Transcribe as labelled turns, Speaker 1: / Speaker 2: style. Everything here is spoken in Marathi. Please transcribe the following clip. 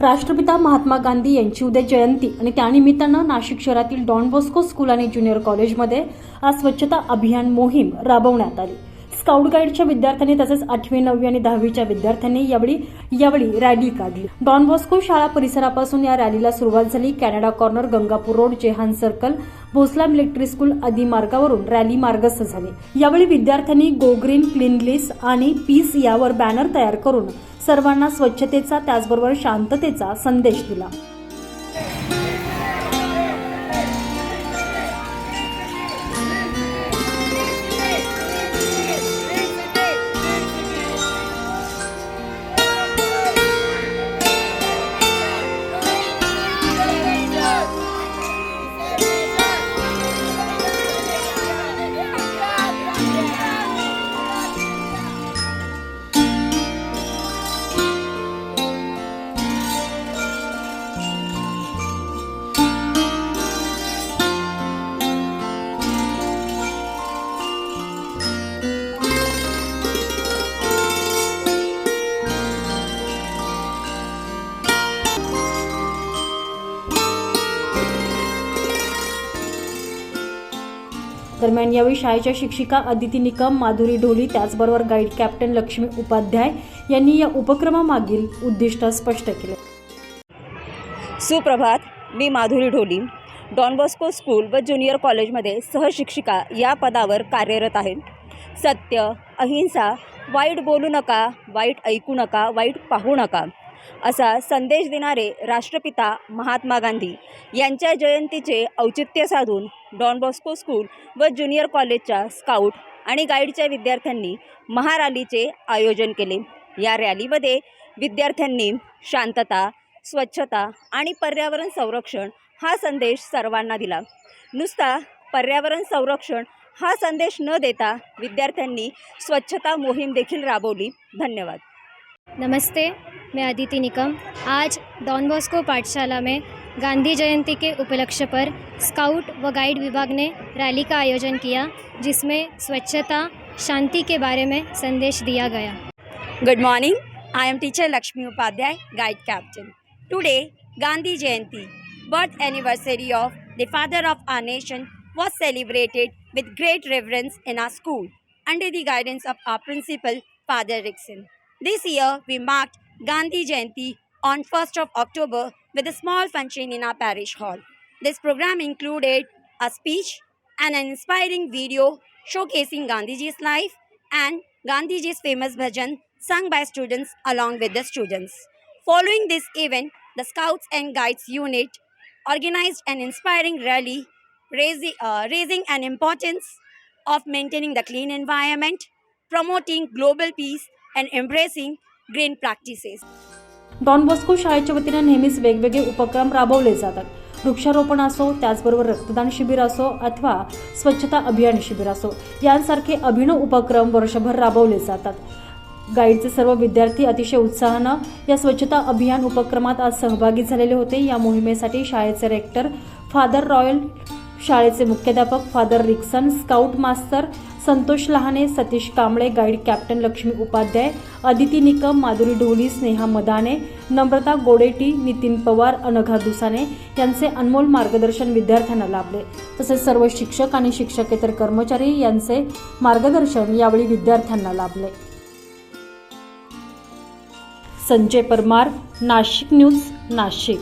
Speaker 1: राष्ट्रपिता महात्मा गांधी यांची उद्या जयंती आणि त्यानिमित्तानं नाशिक शहरातील डॉन बॉस्को स्कूल आणि ज्युनियर कॉलेजमध्ये आज स्वच्छता अभियान मोहीम राबवण्यात आली. स्काउट गाईडच्या विद्यार्थ्यांनी तसेच आठवी नववी आणि दहावीच्या विद्यार्थ्यांनी यावेळी यावेळी रॅली काढली. डॉन बॉस्को शाळा परिसरापासून या रॅलीला सुरुवात झाली. Canada corner Gangapur road Jehan circle Bhonsala military school आदी मार्गावरून रॅली मार्गस्थ झाली. यावेळी विद्यार्थ्यांनी गो ग्रीन क्लीनलिस आणि पीस यावर बॅनर तयार करून सर्वांना स्वच्छतेचा त्याचबरोबर शांततेचा संदेश दिला. दरम्यान यावेळी शाळेच्या शिक्षिका अदिती निकम माधुरी ढोली त्याचबरोबर गाईड कॅप्टन लक्ष्मी उपाध्याय यांनी या उपक्रमामागील उद्दिष्ट स्पष्ट केले.
Speaker 2: सुप्रभात मी Madhuri Dholi. Don Bosco school व ज्युनियर कॉलेजमध्ये सहशिक्षिका या पदावर कार्यरत आहे. सत्य अहिंसा वाईट बोलू नका वाईट ऐकू नका वाईट पाहू नका. असा संदेश देणारे राष्ट्रपिता महात्मा गांधी यांच्या जयंतीचे औचित्य साधून डॉन बॉस्को स्कूल व ज्युनियर कॉलेजच्या स्काउट आणि गाईडच्या विद्यार्थ्यांनी महारॅलीचे आयोजन केले. या रॅलीमध्ये विद्यार्थ्यांनी शांतता स्वच्छता आणि पर्यावरण संरक्षण हा संदेश सर्वांना दिला. नुसता पर्यावरण संरक्षण हा संदेश न देता विद्यार्थ्यांनी स्वच्छता मोहीम देखील राबवली. धन्यवाद.
Speaker 3: नमस्ते. मैं अदिति निकम। आज डॉन बॉस्को पाठशाला में गांधी जयंती के उपलक्ष्य पर स्काउट व गाइड विभाग ने रैली का आयोजन किया, जिसमें स्वच्छता, शांति के बारे में संदेश दिया गया।
Speaker 2: Good morning I am teacher Lakshmi Upadhyay guide captain today Gandhi Jayanti birth anniversary of the father of our nation was celebrated with great reverence in our school under the guidance of our principal father Rixon this year we marked Gandhi Jayanti on 1st of October with a small function in our parish hall. This program included a speech and an inspiring video showcasing Gandhiji's life and Gandhiji's famous bhajan sung by students along with the students. Following this event, the Scouts and Guides unit organized an inspiring rally raising, uh, raising an importance of maintaining the clean environment, promoting global peace, and embracing green practices.
Speaker 1: Don Bosco शाळेच्या वतीनं नेहमीच वेगवेगळे उपक्रम राबवले जातात. वृक्षारोपण असो त्याचबरोबर रक्तदान शिबिर असो अथवा स्वच्छता अभियान शिबिर असो यांसारखे अभिनव उपक्रम वर्षभर राबवले जातात. गाईडचे सर्व विद्यार्थी अतिशय उत्साहानं या स्वच्छता अभियान उपक्रमात आज सहभागी झालेले होते. या मोहिमेसाठी शाळेचे रेक्टर फादर रॉयल शाळेचे मुख्याध्यापक फादर रिक्सन स्काउट मास्तर संतोष लहाने सतीश कांबळे गाईड कॅप्टन लक्ष्मी उपाध्याय अदिती निकम माधुरी ढोली स्नेहा मदाने नम्रता गोडेटी नितीन पवार अनघा दुसाने यांचे अनमोल मार्गदर्शन विद्यार्थ्यांना लाभले. तसेच सर्व शिक्षक आणि शिक्षकेतर कर्मचारी यांचे मार्गदर्शन यावेळी विद्यार्थ्यांना लाभले. संजय परमार नाशिक न्यूज नाशिक.